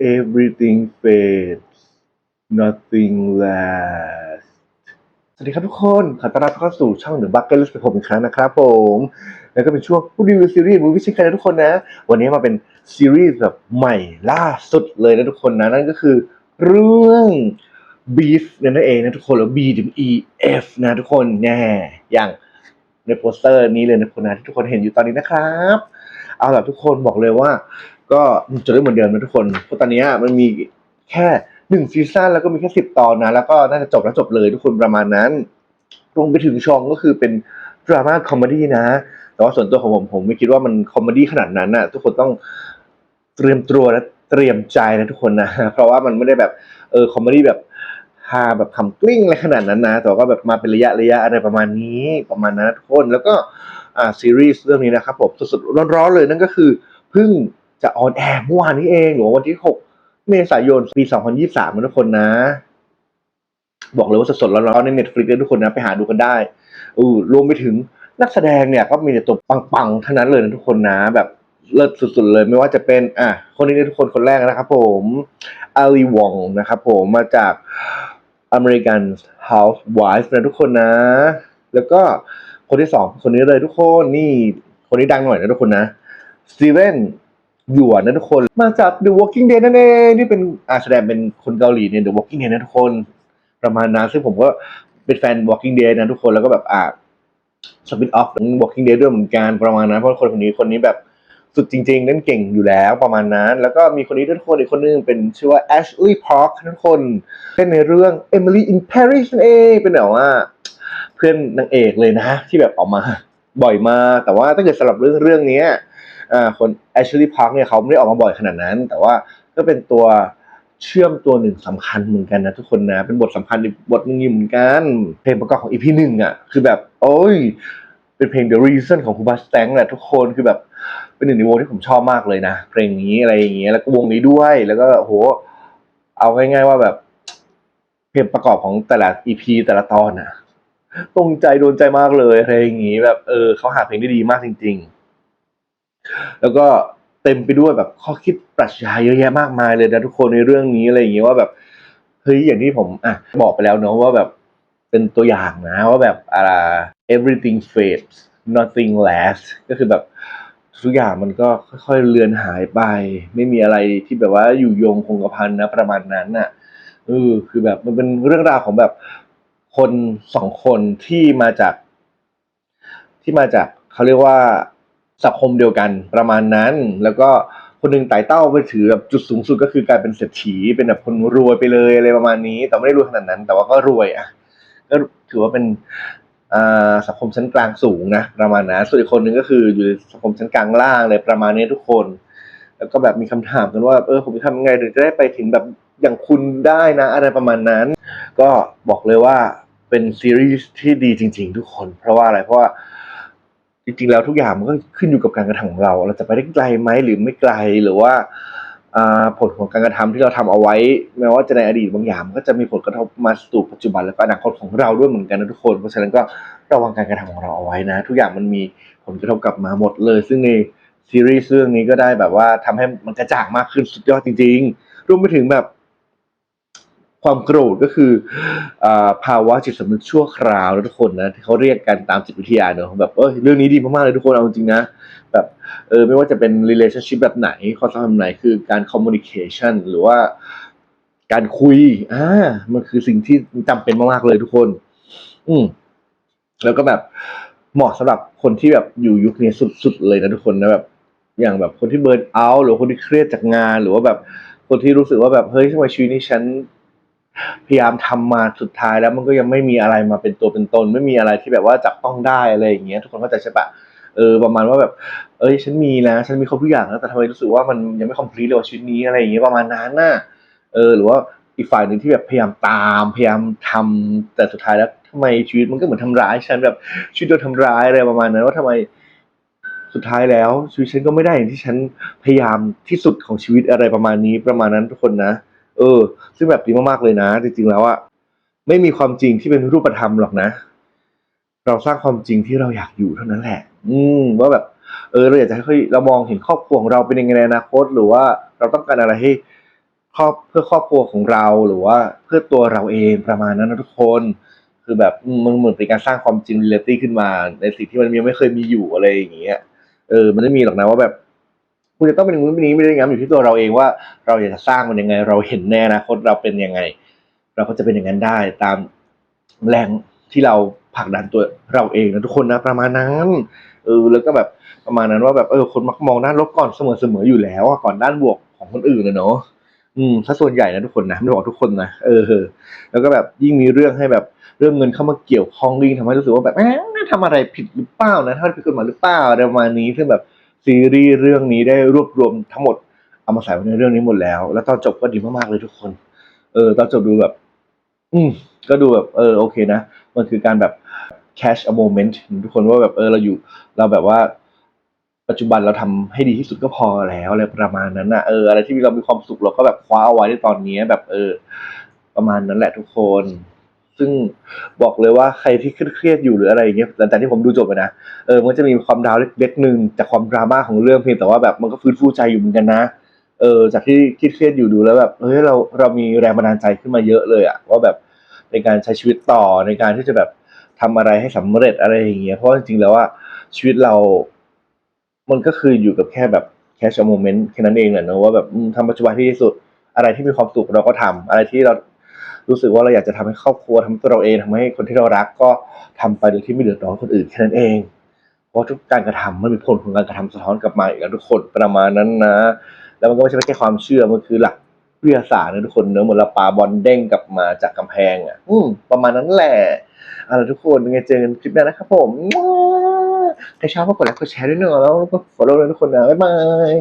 everything fades nothing lasts สวัสดีครับทุกคน ขอต้อนรับเข้าสู่ช่อง The Bucket List กับผมอีกครั้งนะครับผม แล้วก็เป็นช่วงรีวิวซีรีส์มูฟี่เช่นเคยนะทุกคนนะ วันนี้มาเป็นซีรีส์แบบใหม่ล่าสุดเลยนะทุกคนนะ นั่นก็คือเรื่อง Beef นั่นเองนะทุกคนหรือ B W E F นะทุกคนแน่อย่างในโปสเตอร์นี้เลยนะทุกคนนะที่ทุกคนเห็นอยู่ตอนนี้นะครับ เอาล่ะทุกคนบอกเลยว่า ก็จะได้เหมือนเดิมนะทุกคน เพราะตอนนี้มันมีแค่หนึ่งซีซั่นแล้วก็มีแค่สิบตอนนะ แล้วก็น่าจะจบแล้วจบเลยทุกคนประมาณนั้นรวมไปถึงช่องก็คือเป็นดราม่าคอมเมดี้นะ แต่ว่าส่วนตัวของผมผมไม่คิดว่ามันคอมเมดี้ขนาดนั้นนะทุกคนต้องเตรียมตัวและเตรียมใจนะทุกคนนะ เพราะว่ามันไม่ได้แบบเออคอมเมดี้แบบฮาแบบคำกลิ้งอะไรขนาดนั้นนะ แต่ว่าก็แบบมาเป็นระยะระยะอะไรประมาณนี้ประมาณนั้นทุกคน แล้วก็อ่าซีรีส์เรื่องนี้นะครับผมสดๆร้อนๆเลยนั่นก็คือเพิ่ง จะออนแอร์เมื่อวานนี้เองหรือว่าวันที่ 6 เมษายนปี 2023นะทุกคนนะ บอกเลยว่าสดๆร้อนๆใน Netflix เลยทุกคนนะ ไปหาดูกันได้อือรวมไปถึงนักแสดงเนี่ยก็มีแต่ตัวปังๆทั้งนั้นเลยนะทุกคนนะ แบบเลิศสุดๆเลยไม่ว่าจะเป็น อะ คนนี้ทุกคนคนแรกนะครับผมอาลีวองนะครับผมมาจาก American Housewives นะทุกคนนะ แล้วก็คนที่สองคนนี้เลยทุกคนนี่ คนนี้ดังหน่อยนะทุกคนนะสตีเวน หยวนนะทุกคน มาจาก The Walking Dead นั่นเองที่เป็นอาแสดงเป็นคนเกาหลีเนี่ย The Walking Dead นะทุกคน ประมาณนั้นซึ่งผมก็เป็นแฟน Walking Dead นะทุกคนแล้วก็แบบอ่าสปินออฟ Walking Dead ด้วยเหมือนกันประมาณนั้นเพราะคนคนนี้คนนี้แบบสุดจริงๆเล่นเก่งอยู่แล้วประมาณนั้น แล้วก็มีคนนี้ด้วยทุกคนอีกคนนึงเป็นชื่อว่า Ashley Park นะทุกคนเล่นในเรื่อง Emily in Paris นั่นเองเป็นแบบว่า เพื่อนนางเอกเลยนะ ที่แบบออกมาบ่อยมา แต่ว่าถ้าเกิดสำหรับเรื่องเรื่อง เนี้ยอ่าคน Ashley Park เนี่ยเขาไม่ได้ออกมาบ่อยขนาดนั้น แต่ว่าก็เป็นตัวเชื่อมตัวหนึ่งสำคัญเหมือนกันนะทุกคนนะ เป็นบทสำคัญอีกบทหนึงเหมือนกัน เพลงประกอบของ EP หนึ่งอะ คือแบบ โอ้ย เป็นเพลง The Reason ของคูบัสแตงแหละทุกคนคือแบบเป็นหนึ่งในวงที่ผมชอบมากเลยนะ เพลงนี้อะไรอย่างเงี้ยแล้วก็วงนี้ด้วยแล้วก็โหเอาง่ายๆว่าแบบ เพลงประกอบของแต่ละ EP แต่ละตอนอะตรงใจโดนใจมากเลยอะไรอย่างงี้แบบเออเขาหาเพลงได้ดีมากจริง ๆ แล้วก็เต็มไปด้วยแบบข้อคิดปรัชญาเยอะแยะมากมายเลยนะทุกคนในเรื่องนี้อะไรอย่างเงี้ยว่าแบบเฮ้ยอย่างที่ผมอะบอกไปแล้วเนอะว่าแบบเป็นตัวอย่างนะว่าแบบอะไร everything fades nothing lasts ก็คือแบบทุกอย่างมันก็ค่อยๆเลือนหายไป ไม่มีอะไรที่แบบว่าอยู่ยงคงกระพันนะประมาณนั้นน่ะเออคือแบบมันเป็นเรื่องราวของแบบคนสองคนที่มาจาก ที่มาจากเขาเรียกว่า สังคมเดียวกันประมาณนั้น แล้วก็คนหนึ่งไต่เต้าไปถือแบบจุดสูงสุดก็คือการเป็นเศรษฐีเป็นแบบคนรวยไปเลยอะไรประมาณนี้ แต่ไม่ได้รวยขนาดนั้น แต่ว่าก็รวยอะก็ถือว่าเป็นอ่าสังคมชั้นกลางสูงนะประมาณนั้นส่วนอีกคนหนึ่งก็คืออยู่ในสังคมชั้นกลางล่างเลยประมาณนี้ทุกคน แล้วก็แบบมีคำถามกันว่าเออผมจะทำยังไงถึงจะได้ไปถึงแบบอย่างคุณได้นะ อะไรประมาณนั้น ก็บอกเลยว่าเป็นซีรีส์ที่ดีจริง ๆ ทุกคน เพราะว่าอะไรเพราะว่า จริงๆแล้วทุกอย่างมันก็ขึ้นอยู่กับการกระทำของเรา เราจะไปได้ไกลไหมหรือไม่ไกลหรือว่าผลของการกระทำที่เราทำเอาไว้ แม้ว่าจะในอดีตบางอย่างมันก็จะมีผลกระทบมาสู่ปัจจุบันและอนาคตของเราด้วยเหมือนกันนะทุกคน เพราะฉะนั้นก็ระวังการกระทำของเราเอาไว้นะ ทุกอย่างมันมีผลกระทบกลับมาหมดเลย ซึ่งในซีรีส์เรื่องนี้ก็ได้แบบว่าทำให้มันกระจ่างมากขึ้นสุดยอดจริง ๆ รวมไปถึงแบบ ความโกรธก็คืออภาวะจิตสำนึกชั่วคราวนะทุกคนนะที่เขาเรียกกันตามจิตวิทยาเนอะแบบเออเรื่องนี้ดีมากๆเลยทุกคนเอาจริงนะแบบเออไม่ว่าจะเป็น relationship แบบไหนความสัมพันธ์ไหนคือการ communication หรือว่าการคุยอ่ามันคือสิ่งที่จำเป็นมากๆเลยทุกคน อืมแล้วก็แบบเหมาะสำหรับคนที่แบบอยู่ยุคนี้สุดๆเลยนะทุกคนนะแบบ อย่างแบบคนที่เบิร์นเอาท์หรือคนที่เครียดจากงาน หรือว่าแบบคนที่รู้สึกว่าแบบเฮ้ยทำไมชีวิตนี้ฉัน พยายามทำมาสุดท้ายแล้วมันก็ยังไม่มีอะไรมาเป็นตัวเป็นตน ไม่มีอะไรที่แบบว่าจับต้องได้อะไรอย่างเงี้ยทุกคนเข้าใจใช่ปะเออประมาณว่าแบบ เอ้ยฉันมีนะ ฉันมีครบทุกอย่างแล้วแต่ทำไมรู้สึกว่ามันยังไม่คอมพลีทเลยชีวิตนี้อะไรอย่างเงี้ยประมาณนั้นน่ะเออหรือว่าอีกฝ่ายหนึ่งที่แบบพยายามตามพยายามทำแต่สุดท้ายแล้วทำไมชีวิตมันก็เหมือนทำร้ายฉันแบบชีวิตโดนทำร้ายอะไรประมาณนั้นว่าทำไมสุดท้ายแล้วชีวิตฉันก็ไม่ได้อย่างที่ฉันพยายามที่สุดของชีวิตอะไรประมาณนี้ประมาณนั้นทุกคนนะ เออ ซึ่งแบบดีมากๆเลยนะ จริงๆแล้วอะไม่มีความจริงที่เป็นรูปธรรมหรอกนะ เราสร้างความจริงที่เราอยากอยู่เท่านั้นแหละ อืมว่าแบบ เออเราอยากจะให้เรามองเห็นครอบครัวของเราเป็นยังไงในอนาคต หรือว่าเราต้องการอะไรให้ครอบเพื่อครอบครัวของเราหรือว่าเพื่อตัวเราเองประมาณนั้นนะทุกคน คือแบบมมันเหมือนเป็นการสร้างความจริงเรียลตี้ขึ้นมา ในสิ่งที่มันยังไม่เคยมีอยู่อะไรอย่างเงี้ยเออ มันไม่มีหรอกนะว่าแบบ คุณจะต้องเป็นอย่างนู้นเป็นอย่างนี้ไม่ได้งั้นอยู่ที่ตัวเราเองว่า เราอยากจะสร้างมันยังไง เราเห็นแน่นะคตเราเป็นยังไง เราก็จะเป็นอย่างนั้นได้ตามแรงที่เราผลักดันตัวเราเองนะทุกคนนะประมาณนั้นเออแล้วก็แบบประมาณนั้นว่าแบบเออคนมักมองด้านลบก่อนเสมอๆอยู่แล้วก่อนด้านบวกของคนอื่นนะเนาะอืมถ้าส่วนใหญ่นะทุกคนนะไม่ได้บอกทุกคนนะเออแล้วก็แบบยิ่งมีเรื่องให้แบบเรื่องเงินเข้ามาเกี่ยวข้องยิ่งทำให้รู้สึกว่าแบบแหมทำอะไรผิดหรือเปล่านะทำอะไรผิดกฎหมายหรือเปล่าประมาณนี้ซึ่งแบบ ซีรีส์เรื่องนี้ได้รวบรวมทั้งหมดเอามาใส่ไว้ในเรื่องนี้หมดแล้ว แล้วตอนจบก็ดีมากๆเลยทุกคน เออตอนจบดูแบบ อืมก็ดูแบบเออโอเคนะ มันคือการแบบ catch a moment ทุกคนว่าแบบเออเราอยู่ เราแบบว่า ปัจจุบันเราทำให้ดีที่สุดก็พอแล้วอะไรประมาณนั้นนะเอออะไรที่เรามีความสุขเราก็แบบคว้าเอาไว้ในตอนนี้แบบเออ ประมาณนั้นแหละทุกคน ซึ่งบอกเลยว่าใครที่เครียดอยู่หรืออะไรอย่างเงี้ยหลังจากที่ผมดูจบไปนะเออมันจะมีความดาวเล็กๆหนึ่งจากความดราม่าของเรื่องเพียงแต่ว่าแบบมันก็ฟื้นฟูใจอยู่เหมือนกันนะ เออ จากที่เครียดอยู่ดูแล้วแบบเฮ้ยเราเรามีแรงบันดาลใจขึ้นมาเยอะเลยอะว่าแบบในการใช้ชีวิตต่อในการที่จะแบบทำอะไรให้สำเร็จอะไรอย่างเงี้ยเพราะจริงๆแล้วว่าชีวิตเรา มันก็คืออยู่กับแค่แบบ catch a moment แค่นั้นเองแหละเนอะว่าแบบทำปัจจุบันที่ดีที่สุดอะไรที่มีความสุขเราก็ทำอะไรที่เรา รู้สึกว่าเราอยากจะทำให้ครอบครัวทำตัวเราเองทำให้คนที่เรารักก็ทำไปโดยที่ไม่เดือดร้อนคนอื่นแค่นั้นเอง เพราะทุกการกระทำมันมีผลของการกระทำสะท้อนกลับมาอีกแล้วทุกคนประมาณนั้นนะ แล้วมันก็ไม่ใช่แค่ความเชื่อมันคือหลักวิทยาศาสตร์นะทุกคนเนอะเหมือนเราปาบอลเด้งกลับมาจากกำแพงอะ อืมประมาณนั้นแหละเอาละทุกคนยังไงเจอกันคลิปหน้านะครับผมใครชอบก็กดไลค์กดแชร์ด้วยเนอะแล้วก็ follow ด้วยทุกคนนะบ๊ายบาย